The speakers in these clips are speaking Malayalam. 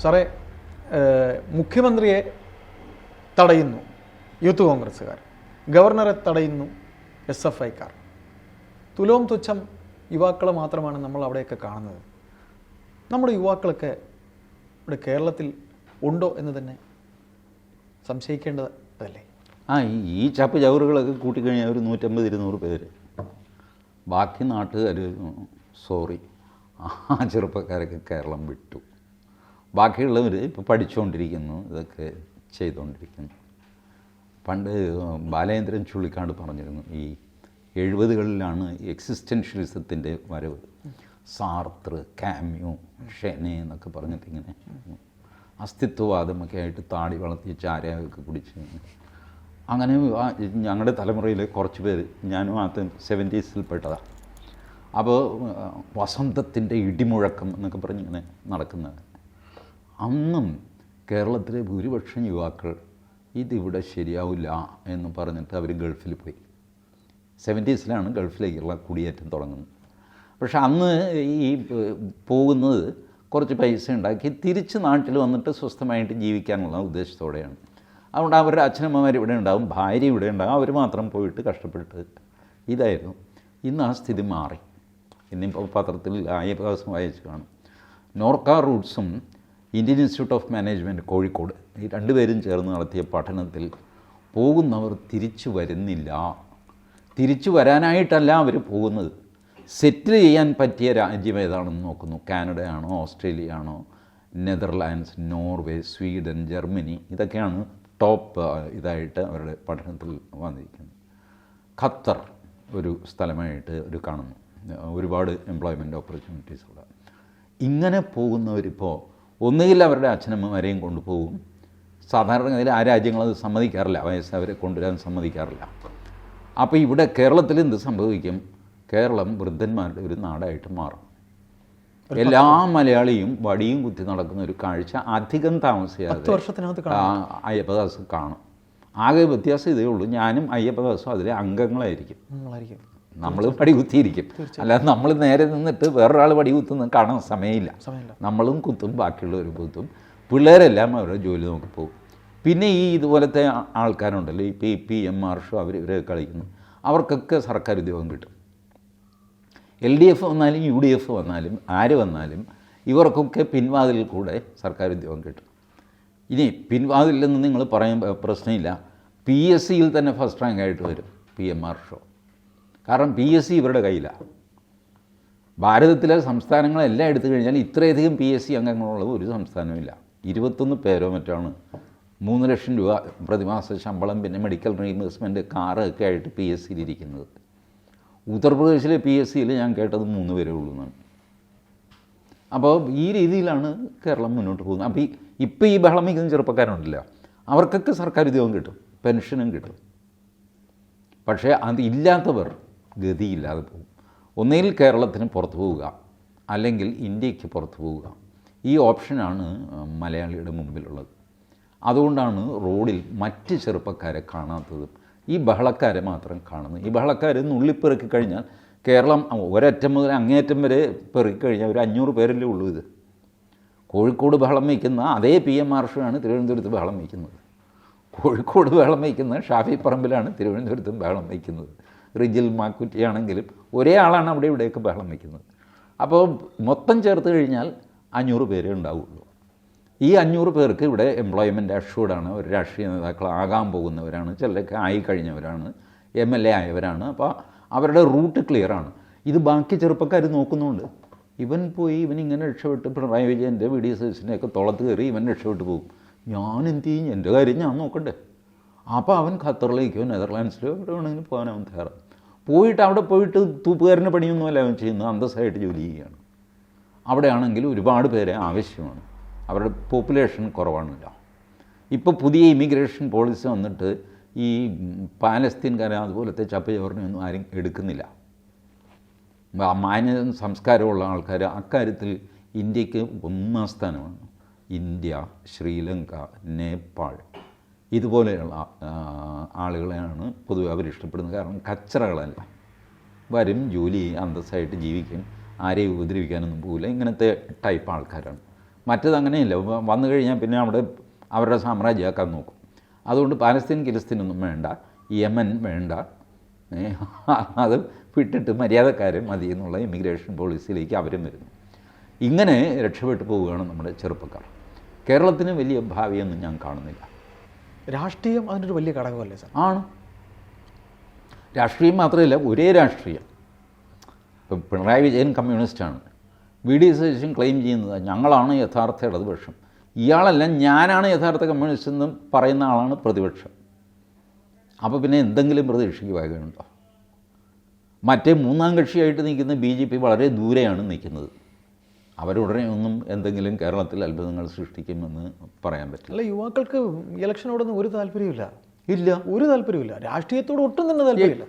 സാറേ മുഖ്യമന്ത്രിയെ തടയുന്നു. യൂത്ത് കോൺഗ്രസ്സുകാർ. ഗവർണറെ തടയുന്നു എസ് എഫ് ഐക്കാർ. തുലോം തുച്ഛം യുവാക്കളെ മാത്രമാണ് നമ്മൾ അവിടെയൊക്കെ കാണുന്നത്. നമ്മുടെ യുവാക്കളൊക്കെ ഇവിടെ കേരളത്തിൽ ഉണ്ടോ എന്ന് തന്നെ സംശയിക്കേണ്ടതല്ലേ? ആ ഈ- ചപ്പ് ചവറുകളൊക്കെ കൂട്ടിക്കഴിഞ്ഞാൽ ഒരു നൂറ്റമ്പത് ഇരുന്നൂറ് പേര്. ബാക്കി നാട്ടുകാർ സോറി. ആ ചെറുപ്പക്കാരൊക്കെ കേരളം വിട്ടു. ബാക്കിയുള്ളവർ ഇപ്പോൾ പഠിച്ചുകൊണ്ടിരിക്കുന്നു ഇതൊക്കെ ചെയ്തുകൊണ്ടിരിക്കുന്നു പണ്ട് ബാലേന്ദ്രൻ ചുള്ളിക്കാട് പറഞ്ഞിരുന്നു ഈ എഴുപതുകളിലാണ് എക്സിസ്റ്റൻഷ്യലിസത്തിന്റെ വരവ്. സാർത്ര കാമ്യു ഷെനെ എന്നൊക്കെ പറഞ്ഞിട്ട് ഇങ്ങനെ അസ്തിത്വവാദമൊക്കെ ആയിട്ട് താടി വളർത്തി ചാരയൊക്കെ കുടിച്ച് അങ്ങനെ ഞങ്ങളുടെ തലമുറയിൽ കുറച്ച് പേര് ഞാനും ആ സെവന്റീസിൽ പെട്ടതാണ് അപ്പോൾ വസന്തത്തിന്റെ ഇടിമുഴക്കം എന്നൊക്കെ പറഞ്ഞിങ്ങനെ നടക്കുന്നത്. അന്നും കേരളത്തിലെ ഭൂരിപക്ഷം യുവാക്കൾ ഇതിവിടെ ശരിയാവില്ല എന്ന് പറഞ്ഞിട്ട് അവർ ഗൾഫിൽ പോയി. സെവന്റീസിലാണ് ഗൾഫിലേക്കുള്ള കുടിയേറ്റം തുടങ്ങുന്നത്. പക്ഷെ അന്ന് ഈ പോകുന്നത് കുറച്ച് പൈസ ഉണ്ടാക്കി തിരിച്ച് നാട്ടിൽ വന്നിട്ട് സ്വസ്ഥമായിട്ട് ജീവിക്കാനുള്ള ഉദ്ദേശത്തോടെയാണ്. അതുകൊണ്ട് അവരുടെ അച്ഛനമ്മമാർ ഇവിടെ ഉണ്ടാവും ഭാര്യ ഇവിടെ ഉണ്ടാവും അവർ മാത്രം പോയിട്ട് കഷ്ടപ്പെട്ട് ഇതായിരുന്നു. ഇന്ന് ആ സ്ഥിതി മാറി. ഇന്നിപ്പോൾ പത്രത്തിൽ ആയപ്രാവശ്യം വായിച്ചു കാണും. Norka റൂട്ട്സും Indian Institute of Management Kozhikode ഈ രണ്ടുപേരും ചേർന്ന് നടത്തിയ പഠനത്തിൽ പോകുന്നവർ തിരിച്ചു വരുന്നില്ല. തിരിച്ചു വരാനായിട്ടല്ല അവർ പോകുന്നത്. സെറ്റിൽ ചെയ്യാൻ പറ്റിയ രാജ്യം ഏതാണെന്ന് നോക്കുന്നു. കാനഡയാണോ ഓസ്ട്രേലിയ ആണോ നെതർലാൻഡ്സ് നോർവേ സ്വീഡൻ ജർമ്മനി ഇതൊക്കെയാണ് ടോപ്പ് ഇതായിട്ട് അവരുടെ പഠനത്തിൽ വന്നിരിക്കുന്നത്. ഖത്തർ ഒരു സ്ഥലമായിട്ട് ഒരു കാണുന്നു. ഒരുപാട് എംപ്ലോയ്മെന്റ് ഓപ്പർച്യൂണിറ്റീസ് ഉള്ള ഇങ്ങനെ പോകുന്നവരിപ്പോൾ ഒന്നുകിൽ അവരുടെ അച്ഛനമ്മമാരെയും കൊണ്ടുപോകും. സാധാരണഗതിയിൽ ആ രാജ്യങ്ങളത് സമ്മതിക്കാറില്ല. വയസ്സവരെ കൊണ്ടുവരാൻ സമ്മതിക്കാറില്ല. അപ്പോൾ ഇവിടെ കേരളത്തിൽ എന്ത് സംഭവിക്കും? കേരളം വൃദ്ധന്മാരുടെ ഒരു നാടായിട്ട് മാറും. എല്ലാ മലയാളിയും വടിയും കുത്തി നടക്കുന്ന ഒരു കാഴ്ച അധികം താമസിയാതെ അയ്യപ്പദാസ് കാണും. ആകെ വ്യത്യാസം ഇതേ ഉള്ളൂ. ഞാനും അയ്യപ്പദാസും അതിലെ അംഗങ്ങളായിരിക്കും. നമ്മൾ പടി കുത്തിയിരിക്കും അല്ലാതെ നമ്മൾ നേരെ നിന്നിട്ട് വേറൊരാൾ പടി കുത്തുന്ന കാണാൻ സമയമില്ല. നമ്മളും കുത്തും ബാക്കിയുള്ളവർ കുത്തും. പിള്ളേരെല്ലാം അവരുടെ ജോലി നോക്കി പോകും. പിന്നെ ഈ ഇതുപോലത്തെ ആൾക്കാരുണ്ടല്ലോ ഇപ്പോൾ ഈ പി എം മാർഷോ അവർ ഇവരെ കളിക്കുന്നു. അവർക്കൊക്കെ സർക്കാർ ഉദ്യോഗം കിട്ടും. എൽ ഡി എഫ് വന്നാലും യു ഡി എഫ് വന്നാലും ആര് വന്നാലും ഇവർക്കൊക്കെ പിൻവാതിലിൽ കൂടെ സർക്കാർ ഉദ്യോഗം കിട്ടും. ഇനി പിൻവാതിലെന്ന് നിങ്ങൾ പറയാൻ പ്രശ്നമില്ല. പി എസ് സിയിൽ തന്നെ ഫസ്റ്റ് റാങ്ക് ആയിട്ട് വരും പി എം ആർ ഷോ കാരണം പി എസ് സി ഇവരുടെ കയ്യിലാണ് ഭാരതത്തിലെ സംസ്ഥാനങ്ങളെല്ലാം എടുത്തു കഴിഞ്ഞാൽ ഇത്രയധികം പി എസ് സി അംഗങ്ങളുള്ളത് ഒരു സംസ്ഥാനമില്ല ഇരുപത്തൊന്ന് പേരോ മറ്റാണ്. മൂന്ന് ലക്ഷം രൂപ പ്രതിമാസ ശമ്പളം പിന്നെ മെഡിക്കൽ റീഇംബേഴ്സ്മെന്റ് കാറ് ഒക്കെ ആയിട്ട് പി എസ് സിയിൽ ഇരിക്കുന്നത്. ഉത്തർപ്രദേശിലെ പി എസ് സിയിൽ ഞാൻ കേട്ടത് മൂന്ന് പേരേ ഉള്ളൂ എന്നാണ്. അപ്പോൾ ഈ രീതിയിലാണ് കേരളം മുന്നോട്ട് പോകുന്നത്. അപ്പോൾ ഈ ഇപ്പോൾ ഈ ബഹളം വയ്ക്കുന്ന ചെറുപ്പക്കാരുണ്ടല്ലോ. അവർക്കൊക്കെ സർക്കാർ ഉദ്യോഗം കിട്ടും. പെൻഷനും കിട്ടും. പക്ഷേ അത് ഇല്ലാത്തവർ ഗതിയില്ലാതെ പോകും. ഒന്നുകിൽ കേരളത്തിന് പുറത്ത് പോവുക അല്ലെങ്കിൽ ഇന്ത്യയ്ക്ക് പുറത്ത് പോവുക ഈ ഓപ്ഷനാണ് മലയാളിയുടെ മുമ്പിലുള്ളത്. അതുകൊണ്ടാണ് റോഡിൽ മറ്റ് ചെറുപ്പക്കാരെ കാണാത്തത്. ഈ ബഹളക്കാരെ മാത്രം കാണുന്നത്. ഈ ബഹളക്കാർ നുള്ളിപ്പെറുക്കി കഴിഞ്ഞാൽ കേരളം ഒരറ്റം മുതൽ അങ്ങേയറ്റം വരെ പെറുക്കി കഴിഞ്ഞാൽ ഒരു അഞ്ഞൂറ് പേരല്ലേ ഉള്ളൂ ഇത്. കോഴിക്കോട് ബഹളം വയ്ക്കുന്ന അതേ പി എം മാർഷാണ് തിരുവനന്തപുരത്ത് ബഹളം വയ്ക്കുന്നത്. കോഴിക്കോട് ബഹളം വയ്ക്കുന്ന ഷാഫി പറമ്പിലാണ് തിരുവനന്തപുരത്തും ബഹളം വയ്ക്കുന്നത്. റിജിൽ മാക്കുറ്റിയാണെങ്കിലും ഒരേ ആളാണ് അവിടെ ഇവിടെയൊക്കെ ബഹളം വയ്ക്കുന്നത്. അപ്പോൾ മൊത്തം ചേർത്ത് കഴിഞ്ഞാൽ അഞ്ഞൂറ് പേരേ ഉണ്ടാവുള്ളൂ. ഈ അഞ്ഞൂറ് പേർക്ക് ഇവിടെ എംപ്ലോയ്മെന്റ് അഷ്യൂർഡാണ് ഒരു രാഷ്ട്രീയ നേതാക്കൾ ആകാൻ പോകുന്നവരാണ്. ചിലരൊക്കെ ആയി കഴിഞ്ഞവരാണ്. എം എൽ എ ആയവരാണ്. അപ്പോൾ അവരുടെ റൂട്ട് ക്ലിയറാണ് ഇത് ബാക്കി ചെറുപ്പക്കാർ നോക്കുന്നുണ്ട് ഇവൻ പോയി ഇവൻ ഇങ്ങനെ രക്ഷപ്പെട്ട് പിണറായി വിജയന്റെ വി ഡി സതീശന്റെ ഒക്കെ തുളത്ത് കയറി ഇവൻ രക്ഷപ്പെട്ട് പോകും. ഞാൻ എന്ത് ചെയ്യും? എന്റെ കാര്യം ഞാൻ നോക്കണ്ടേ? അപ്പോൾ അവൻ ഖത്തറിലേക്കോ നെതർലാൻഡ്സിലോ എവിടെ വേണമെങ്കിലും പോകാൻ അവൻ തയ്യാറാണ്. പോയിട്ട് അവിടെ പോയിട്ട് തൂപ്പുകാരന്റെ പണിയൊന്നുമല്ല അവൻ ചെയ്യുന്നത്. അന്തസ്സായിട്ട് ജോലി ചെയ്യുകയാണ്. അവിടെയാണെങ്കിൽ ഒരുപാട് പേരെ ആവശ്യമാണ്. അവരുടെ പോപ്പുലേഷൻ കുറവാണില്ല. ഇപ്പോൾ പുതിയ ഇമിഗ്രേഷൻ പോളിസി വന്നിട്ട് ഈ പാലസ്തീൻകാരെ അതുപോലത്തെ ചപ്പചോറിനെയൊന്നും ആരും എടുക്കുന്നില്ല. മാന്യ സംസ്കാരമുള്ള ആൾക്കാർ അക്കാര്യത്തിൽ ഇന്ത്യയ്ക്ക് ഒന്നാം സ്ഥാനമാണ്. ഇന്ത്യ ശ്രീലങ്ക നേപ്പാൾ ഇതുപോലെയുള്ള ആളുകളെയാണ് പൊതുവെ അവർ ഇഷ്ടപ്പെടുന്നത്. കാരണം കച്ചറകളല്ല. വരും ജോലി അന്തസ്സായിട്ട് ജീവിക്കും ആരെയും ഉപദ്രവിക്കാനൊന്നും പോകില്ല ഇങ്ങനത്തെ ടൈപ്പ് ആൾക്കാരാണ്. മറ്റത് അങ്ങനെയല്ല. വന്നു കഴിഞ്ഞാൽ പിന്നെ അവിടെ അവരുടെ സാമ്രാജ്യമാക്കാൻ നോക്കും. അതുകൊണ്ട് പാലസ്തീൻ കിലസ്തീനൊന്നും വേണ്ട യമൻ വേണ്ട. അത് വിട്ടിട്ട് മര്യാദക്കാർ മതി എന്നുള്ള ഇമിഗ്രേഷൻ പോളിസിയിലേക്ക് അവരും വരുന്നു. ഇങ്ങനെ രക്ഷപ്പെട്ടു പോവുകയാണ് നമ്മുടെ ചെറുപ്പക്കാർ. കേരളത്തിന് വലിയ ഭാവിയൊന്നും ഞാൻ കാണുന്നില്ല. രാഷ്ട്രീയം അതിനൊരു വലിയ ഘടകമല്ലേ സാർ? ആണ്. രാഷ്ട്രീയം മാത്രമല്ല ഒരേ രാഷ്ട്രീയം. ഇപ്പം പിണറായി വിജയൻ കമ്മ്യൂണിസ്റ്റാണ് വി ഡി സതീശൻ ക്ലെയിം ചെയ്യുന്നത് ഞങ്ങളാണ് യഥാർത്ഥ ഇടതുപക്ഷം ഇയാളല്ല ഞാനാണ് യഥാർത്ഥ കമ്മ്യൂണിസ്റ്റ് എന്ന് പറയുന്ന ആളാണ് പ്രതിപക്ഷം. അപ്പോൾ പിന്നെ എന്തെങ്കിലും പ്രതീക്ഷയ്ക്ക് വകയുണ്ടോ? മറ്റേ മൂന്നാം കക്ഷിയായിട്ട് നിൽക്കുന്ന ബി ജെ പി വളരെ ദൂരെയാണ് നിൽക്കുന്നത്. അവരുടനെ ഒന്നും എന്തെങ്കിലും കേരളത്തിൽ അത്ഭുതങ്ങൾ സൃഷ്ടിക്കുമെന്ന് പറയാൻ പറ്റില്ല. അല്ല യുവാക്കൾക്ക് ഇലക്ഷനോടൊന്നും ഒരു താല്പര്യമില്ല ഇല്ല. ഒരു താല്പര്യമില്ല രാഷ്ട്രീയത്തോട് ഒട്ടും തന്നെ താല്പര്യമില്ല.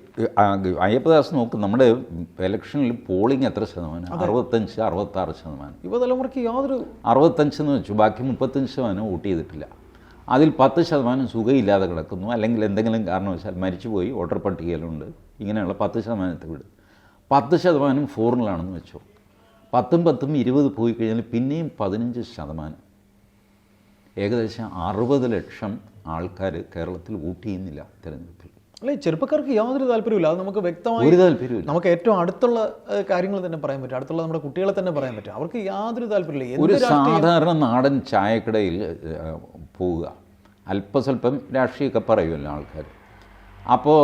അയ്യപ്പദാസ് നോക്ക് നമ്മുടെ ഇലക്ഷനിൽ പോളിംഗ് എത്ര ശതമാനം? അറുപത്തഞ്ച് അറുപത്താറ് ശതമാനം. യുവതലമുറയ്ക്ക് യാതൊരു അറുപത്തഞ്ച് എന്ന് വെച്ചു. ബാക്കി മുപ്പത്തഞ്ച് ശതമാനം വോട്ട് ചെയ്തിട്ടില്ല. അതിൽ പത്ത് ശതമാനം സുഖമില്ലാതെ കിടക്കുന്നു. അല്ലെങ്കിൽ എന്തെങ്കിലും കാരണവശാൽ മരിച്ചുപോയി വോട്ടർ പട്ടികയിലുണ്ട്. ഇങ്ങനെയുള്ള പത്ത് ശതമാനത്തെ വിട്. പത്ത് ശതമാനം ഫോറിനിലാണെന്ന് വെച്ചോ. പത്തും പത്തും ഇരുപത് പോയി കഴിഞ്ഞാൽ പിന്നെയും പതിനഞ്ച് ശതമാനം. ഏകദേശം അറുപത് ലക്ഷം ആൾക്കാർ കേരളത്തിൽ വോട്ട് ചെയ്യുന്നില്ല തിരഞ്ഞെടുപ്പിൽ. അല്ലെ ചെറുപ്പക്കാർക്ക് യാതൊരു താല്പര്യമില്ല അത് നമുക്ക് വ്യക്തമായി ഒരു താല്പര്യമില്ല നമുക്ക് ഏറ്റവും അടുത്തുള്ള കാര്യങ്ങൾ തന്നെ പറയാൻ പറ്റും. അടുത്തുള്ള നമ്മുടെ കുട്ടികളെ തന്നെ പറയാൻ പറ്റും. അവർക്ക് യാതൊരു താല്പര്യമില്ല ഒരു സാധാരണ നാടൻ ചായക്കടയിൽ പോവുക. അല്പസ്വല്പം രാഷ്ട്രീയമൊക്കെ പറയുമല്ലോ ആൾക്കാർ അപ്പോൾ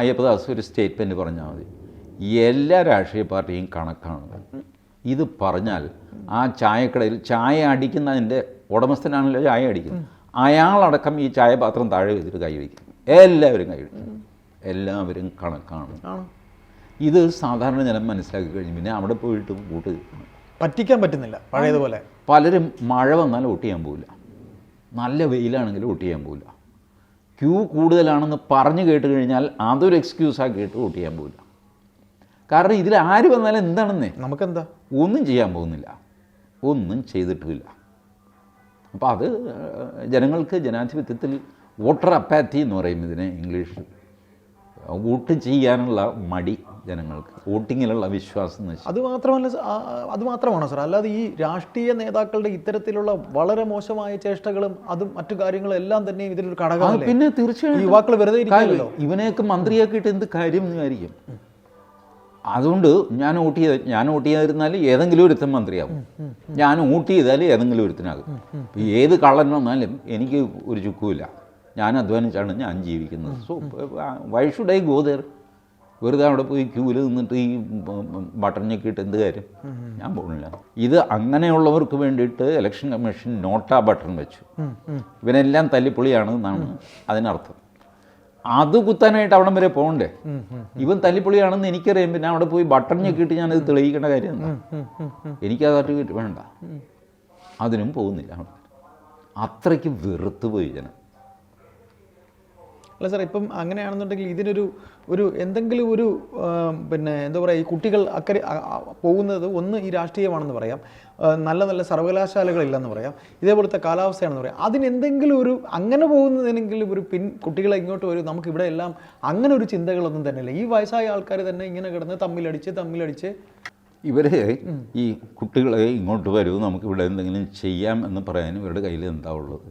അയ്യപ്പദാസ് ഒരു സ്റ്റേറ്റ്മെന്റ് പറഞ്ഞാൽ മതി. എല്ലാ രാഷ്ട്രീയ പാർട്ടിയും കണക്കാണ്. ഇത് പറഞ്ഞാൽ ആ ചായക്കടയിൽ ചായ അടിക്കുന്നതിന്റെ ഉടമസ്ഥനാണല്ലോ ചായ അടിക്കുന്നത്. അയാളടക്കം ഈ ചായപാത്രം താഴെ വെച്ചിട്ട് കൈയടിക്കും എല്ലാവരും കൈയടിക്കും എല്ലാവരും കണക്കാണ് ഇത് സാധാരണ ജനം മനസ്സിലാക്കി കഴിഞ്ഞ് പിന്നെ അവിടെ പോയിട്ട് കൂട്ട് പറ്റിക്കാൻ പറ്റുന്നില്ല പഴയതുപോലെ. പലരും മഴ വന്നാൽ വോട്ട് ചെയ്യാൻ പോവില്ല. നല്ല വെയിലാണെങ്കിൽ വോട്ട് ചെയ്യാൻ പോവില്ല. ക്യൂ കൂടുതലാണെന്ന് പറഞ്ഞു കേട്ട് കഴിഞ്ഞാൽ അതൊരു എക്സ്ക്യൂസ് ആക്കിയിട്ട് വോട്ട് ചെയ്യാൻ പോവില്ല. കാരണം ഇതിൽ ആര് വന്നാലും എന്താണെന്നേ? നമുക്കെന്താ? ഒന്നും ചെയ്യാൻ പോകുന്നില്ല. ഒന്നും ചെയ്തിട്ടുമില്ല അപ്പോൾ അത് ജനങ്ങൾക്ക് ജനാധിപത്യത്തിൽ വോട്ടർ അപ്പാത്തി എന്ന് പറയും ഇതിനെ ഇംഗ്ലീഷിൽ വോട്ട് ചെയ്യാനുള്ള മടി ജനങ്ങൾക്ക് വോട്ടിങ്ങിലുള്ള വിശ്വാസം അത് മാത്രമല്ല അത് മാത്രമാണോ സാർ അല്ലാതെ ഈ രാഷ്ട്രീയ നേതാക്കളുടെ ഇത്തരത്തിലുള്ള വളരെ മോശമായ ചേഷ്ടകളും അതും മറ്റു കാര്യങ്ങളും എല്ലാം തന്നെ ഇതിലൊരു ഘടകമാണ് പിന്നെ തീർച്ചയായും യുവാക്കൾ വെറുതെ ഇവനെയൊക്കെ മന്ത്രിയാക്കിയിട്ട് എന്ത് കാര്യം എന്ന് വിചാരിക്കും? അതുകൊണ്ട് ഞാൻ വോട്ട് ചെയ്ത ഞാൻ വോട്ട് ചെയ്തിരുന്നാൽ ഏതെങ്കിലും ഒരുത്തൻ മന്ത്രിയാകും ഞാൻ വോട്ട് ചെയ്താൽ ഏതെങ്കിലും ഒരുത്തനാകും. ഏത് കള്ളൻ വന്നാലും എനിക്ക് ഒരു ചുക്കുമില്ല. ഞാൻ അധ്വാനിച്ചാണ് ഞാൻ ജീവിക്കുന്നത്. So why should I go there വെറുതെ അവിടെ പോയി ക്യൂവിൽ നിന്നിട്ട് ഈ ബട്ടൺ ഞെക്കിയിട്ട് എന്ത് കാര്യം? ഞാൻ പോകുന്നില്ല. ഇത് അങ്ങനെയുള്ളവർക്ക് വേണ്ടിയിട്ട് ഇലക്ഷൻ കമ്മീഷൻ നോട്ടാ ബട്ടൺ വെച്ചു. ഇവനെല്ലാം തല്ലിപ്പൊളിയാണ് എന്നാണ് അതിനർത്ഥം. അത് കുത്താനായിട്ട് അവിടം വരെ പോകണ്ടേ? ഇവൻ തല്ലിപ്പൊളിയാണെന്ന് എനിക്കറിയാം. പിന്നെ അവിടെ പോയി ബട്ടൺ ഞെക്കിയിട്ട് ഞാനത് തെളിയിക്കേണ്ട കാര്യം എന്താ. എനിക്ക് ആ സർട്ടിഫിക്കറ്റ് വേണ്ട. അതിനും പോകുന്നില്ല അവിടെ. അത്രയ്ക്ക് വെറുത്ത് പോയി ജനം. അല്ല സാർ ഇപ്പം അങ്ങനെയാണെന്നുണ്ടെങ്കിൽ ഇതിനൊരു ഒരു എന്തെങ്കിലും ഒരു പിന്നെ എന്താ പറയുക ഈ കുട്ടികൾ അക്കരെ പോകുന്നത് ഒന്ന് ഈ രാഷ്ട്രീയമാണെന്ന് പറയാം. നല്ല നല്ല സർവകലാശാലകളില്ലെന്ന് പറയാം. ഇതേപോലത്തെ കാലാവസ്ഥയാണെന്ന് പറയാം. അതിനെന്തെങ്കിലും ഒരു അങ്ങനെ പോകുന്നതിനെങ്കിലും ഒരു പിൻ കുട്ടികളെ ഇങ്ങോട്ട് വരും. നമുക്ക് ഇവിടെ എല്ലാം അങ്ങനെ ഒരു ചിന്തകളൊന്നും തന്നെയില്ല. ഈ വയസ്സായ ആൾക്കാർ തന്നെ ഇങ്ങനെ കിടന്ന് തമ്മിലടിച്ച് തമ്മിലടിച്ച് ഇവർ ഈ കുട്ടികളെ ഇങ്ങോട്ട് വരൂ. നമുക്ക് ഇവിടെ എന്തെങ്കിലും ചെയ്യാം എന്ന് പറയാൻ ഇവരുടെ കയ്യിൽ എന്താ ഉള്ളത്?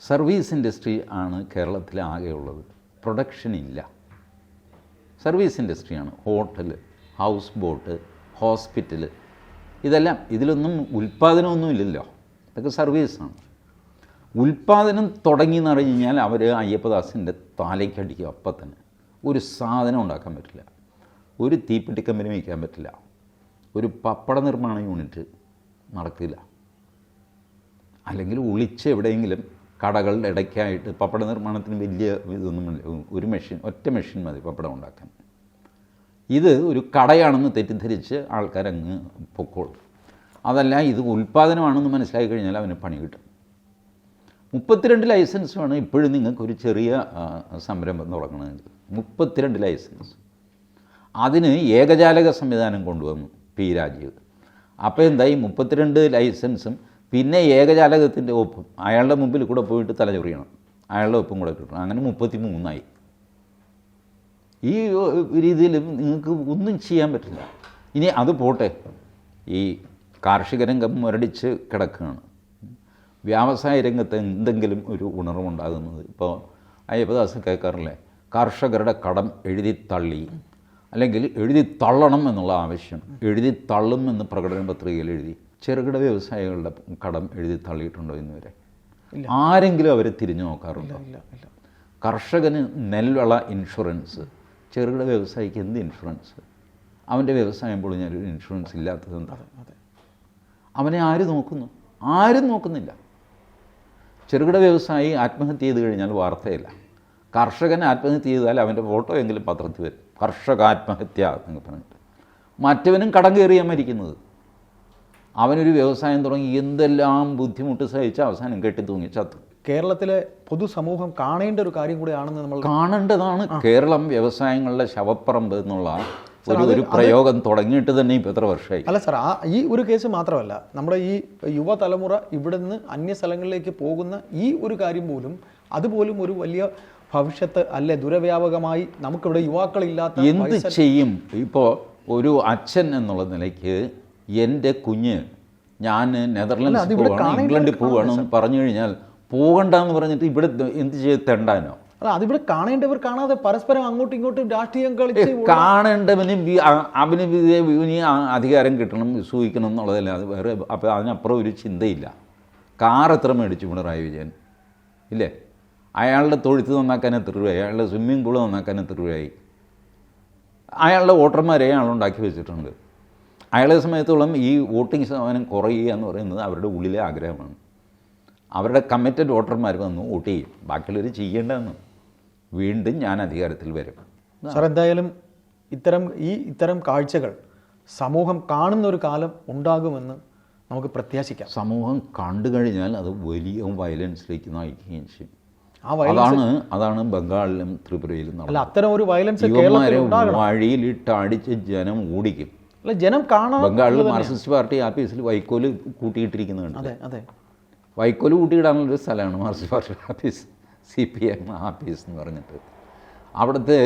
സർവീസ് ഇൻഡസ്ട്രി ആണ് കേരളത്തിൽ ആകെയുള്ളത് പ്രൊഡക്ഷൻ ഇല്ല. സർവീസ് ഇൻഡസ്ട്രിയാണ് ഹോട്ടൽ ഹൗസ് ബോട്ട് ഹോസ്പിറ്റൽ ഇതെല്ലാം ഇതിലൊന്നും ഉൽപ്പാദനമൊന്നും ഇല്ലല്ലോ. ഇതൊക്കെ സർവീസാണ് ഉൽപ്പാദനം തുടങ്ങി എന്ന് പറഞ്ഞു കഴിഞ്ഞാൽ അവർ അയ്യപ്പദാസിന്റെ താലേക്കടിക്കും അപ്പം തന്നെ. ഒരു സാധനം ഉണ്ടാക്കാൻ പറ്റില്ല. ഒരു തീപ്പെട്ടി കമ്പനി വയ്ക്കാൻ പറ്റില്ല. ഒരു പപ്പട നിർമ്മാണ യൂണിറ്റ് നടക്കില്ല. അല്ലെങ്കിൽ ഒളിച്ച് എവിടെയെങ്കിലും കടകളുടെ ഇടയ്ക്കായിട്ട് പപ്പട നിർമ്മാണത്തിന് വലിയ ഇതൊന്നും ഒരു മെഷീൻ ഒറ്റ മെഷീൻ മതി പപ്പടം ഉണ്ടാക്കാൻ. ഇത് ഒരു കടയാണെന്ന് തെറ്റിദ്ധരിച്ച് ആൾക്കാരങ്ങ് പൊക്കോളും. അതല്ല ഇത് ഉൽപ്പാദനമാണെന്ന് മനസ്സിലാക്കി കഴിഞ്ഞാൽ അവന് പണി കിട്ടും. മുപ്പത്തിരണ്ട് ലൈസൻസ് വേണം ഇപ്പോഴും നിങ്ങൾക്ക് ഒരു ചെറിയ സംരംഭം തുടങ്ങണമെങ്കിൽ മുപ്പത്തിരണ്ട് ലൈസൻസ്. അതിന് ഏകജാലക സംവിധാനം കൊണ്ടുവന്നു പി രാജീവ്. അപ്പോൾ എന്തായി മുപ്പത്തിരണ്ട് ലൈസൻസും പിന്നെ ഏകജാലകത്തിന്റെ ഒപ്പം അയാളുടെ മുമ്പിൽ കൂടെ പോയിട്ട് തലചൊറിയണം. അയാളുടെ ഒപ്പം കൂടെ കിട്ടണം അങ്ങനെ മുപ്പത്തി മൂന്നായി ഈ രീതിയിൽ നിങ്ങൾക്ക് ഒന്നും ചെയ്യാൻ പറ്റില്ല. ഇനി അത് പോട്ടെ. ഈ കാർഷിക രംഗം മുരടിച്ച് കിടക്കുകയാണ്. വ്യാവസായ രംഗത്ത് എന്തെങ്കിലും ഒരു ഉണർവുണ്ടാകുന്നത്. ഇപ്പോൾ അയ്യപ്പദാസ് കേൾക്കാറില്ലേ? കർഷകരുടെ കടം എഴുതി തള്ളി. അല്ലെങ്കിൽ എഴുതി തള്ളണം എന്നുള്ള ആവശ്യം. എഴുതി തള്ളും എന്ന് പ്രകടന പത്രികയിൽ എഴുതി. ചെറുകിട വ്യവസായികളുടെ കടം എഴുതി തള്ളിയിട്ടുണ്ടോ ഇന്നുവരെ? ആരെങ്കിലും അവർ തിരിഞ്ഞു നോക്കാറുണ്ടോ? കർഷകന് നെൽവിള ഇൻഷുറൻസ്. ചെറുകിട വ്യവസായിക്ക് എന്ത് ഇൻഷുറൻസ് അവന്റെ വ്യവസായം പൊളിഞ്ഞാൽ ഒരു ഇൻഷുറൻസ് ഇല്ലാത്തത് എന്താ? അതെ അവനെ ആര് നോക്കുന്നു? ആരും നോക്കുന്നില്ല. ചെറുകിട വ്യവസായി ആത്മഹത്യ ചെയ്ത് കഴിഞ്ഞാൽ വാർത്തയില്ല. കർഷകൻ ആത്മഹത്യ ചെയ്താൽ അവന്റെ ഫോട്ടോ എങ്കിലും പത്രത്തിൽ വരും. കർഷക ആത്മഹത്യ എന്ന് പറഞ്ഞിട്ട്. മറ്റവനും കടം കയറിയാൽ മരിക്കുന്നത് അവനൊരു വ്യവസായം തുടങ്ങി എന്തെല്ലാം ബുദ്ധിമുട്ട് സഹിച്ച് അവസാനം കെട്ടിത്തൂങ്ങി ചത്തു. കേരളത്തിലെ പൊതുസമൂഹം കാണേണ്ട ഒരു കാര്യം കൂടിയാണെന്ന് നമ്മൾ കാണേണ്ടതാണ് കേരളം വ്യവസായങ്ങളുടെ ശവപ്പറമ്പ് എന്നുള്ള ഒരു ഒരു പ്രയോഗം തുടങ്ങിയിട്ട് തന്നെ ഇപ്പോൾ എത്ര വർഷമായി? അല്ല സാർ ആ ഈ ഒരു കേസ് മാത്രമല്ല നമ്മുടെ ഈ യുവതലമുറ ഇവിടെ നിന്ന് അന്യ സ്ഥലങ്ങളിലേക്ക് പോകുന്ന ഈ ഒരു കാര്യം പോലും അതുപോലും ഒരു വലിയ ഭവിഷ്യത്ത് അല്ലെ ദുരവ്യാപകമായി നമുക്കിവിടെ യുവാക്കളില്ലാത്ത എന്ത് ചെയ്യും? ഇപ്പോൾ ഒരു അച്ഛൻ എന്നുള്ള നിലയ്ക്ക് എന്റെ കുഞ്ഞ് ഞാൻ നെതർലൻഡ്സ് പോവാണ് ഇംഗ്ലണ്ടിൽ പോവുകയാണെന്ന് പറഞ്ഞു കഴിഞ്ഞാൽ പോകണ്ടെന്ന് പറഞ്ഞിട്ട് ഇവിടെ എന്ത് ചെയ്ത് തെണ്ടാനോ? അല്ല അതിവിടെ കാണേണ്ടവർ കാണാതെ പരസ്പരം അങ്ങോട്ടും ഇങ്ങോട്ടും രാഷ്ട്രീയം കളിച്ച് കാണേണ്ടവന് അവന് ഇനി അധികാരം കിട്ടണം സൂഹിക്കണം എന്നുള്ളതല്ല അത് വേറെ അപ്പോൾ അതിനപ്പുറം ഒരു ചിന്തയില്ല. കാർ എത്ര മേടിച്ചു പിണറായി വിജയൻ? ഇല്ലേ? അയാളുടെ തൊഴുത്ത് നന്നാക്കാൻ എത്ര രൂപയായി? അയാളുടെ സ്വിമ്മിംഗ് പൂൾ നന്നാക്കാൻ എത്ര രൂപയായി? അയാളുടെ വോട്ടർമാരെ അയാൾ ഉണ്ടാക്കി വെച്ചിട്ടുണ്ട്. അയാളെ സമയത്തോളം ഈ വോട്ടിംഗ് ശതമാനം കുറയുക എന്ന് പറയുന്നത് അവരുടെ ഉള്ളിലെ ആഗ്രഹമാണ്. അവരുടെ കമ്മിറ്റഡ് വോട്ടർമാർ വന്ന് വോട്ട് ചെയ്യും. ബാക്കിയുള്ളവർ ചെയ്യേണ്ടതെന്ന്. വീണ്ടും ഞാൻ അധികാരത്തിൽ വരും. സാർ എന്തായാലും ഇത്തരം ഈ ഇത്തരം കാഴ്ചകൾ സമൂഹം കാണുന്ന ഒരു കാലം ഉണ്ടാകുമെന്ന് നമുക്ക് പ്രത്യാശിക്കാം. സമൂഹം കണ്ടു കഴിഞ്ഞാൽ അത് വലിയ വയലൻസിലേക്ക് നയിക്കുകയും ചെയ്യും. അതാണ് അതാണ് ബംഗാളിലും ത്രിപുരയിലും അല്ല അത്തരം ഒരു വയലൻസ് വഴിയിലിട്ട് അടിച്ച് ജനം ഓടിക്കും. അല്ല ജനം കാണാൻ ബംഗാളിൽ മാർക്സിസ്റ്റ് പാർട്ടി ആഫീസിൽ വൈക്കോൽ കൂട്ടിയിട്ടിരിക്കുന്നുണ്ട്. അതെ അതെ. വൈക്കോൽ കൂട്ടിയിടാനുള്ളൊരു സ്ഥലമാണ് march party office C P M office എന്ന് പറഞ്ഞിട്ട്. അവിടുത്തെ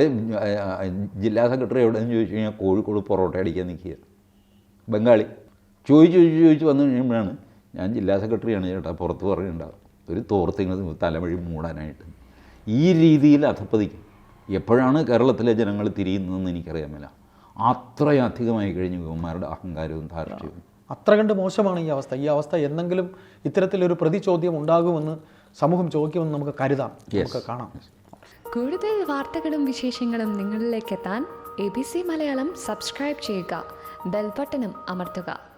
ജില്ലാ സെക്രട്ടറി എവിടെയെന്ന് ചോദിച്ചു കഴിഞ്ഞാൽ കോഴിക്കോട് പൊറോട്ട അടിക്കാൻ നിൽക്കുക. ബംഗാളി. ചോദിച്ച് ചോദിച്ച് ചോദിച്ച് വന്നു കഴിയുമ്പോഴാണ് ഞാൻ ജില്ലാ സെക്രട്ടറിയാണ് ചേട്ടാ പുറത്ത് പറയുന്നുണ്ടാവും ഒരു തോർത്തിങ്ങനെ തലമഴി മൂടാനായിട്ട്. ഈ രീതിയിൽ അധപ്പതിക്കും. എപ്പോഴാണ് കേരളത്തിലെ ജനങ്ങൾ തിരിയുന്നതെന്ന് എനിക്കറിയാമല്ല അത്രയധികമായി കഴിഞ്ഞു ഇവന്മാരുടെ അഹങ്കാരവും ധാർഷ്ട്യവും. അത്ര കണ്ട് മോശമാണ് ഈ അവസ്ഥ. ഈ അവസ്ഥ എന്തെങ്കിലും ഇത്തരത്തിലൊരു പ്രതിചോദ്യം ഉണ്ടാകുമെന്ന് സമൂഹം ചോദിക്കുമെന്ന് നമുക്ക് കരുതാം. നമുക്ക് കാണാം. കൂടുതൽ വാർത്തകളും വിശേഷങ്ങളും നിങ്ങളിലേക്ക് എത്താൻ A B C Malayalam subscribe ചെയ്യുക. ബെൽബട്ടനും അമർത്തുക.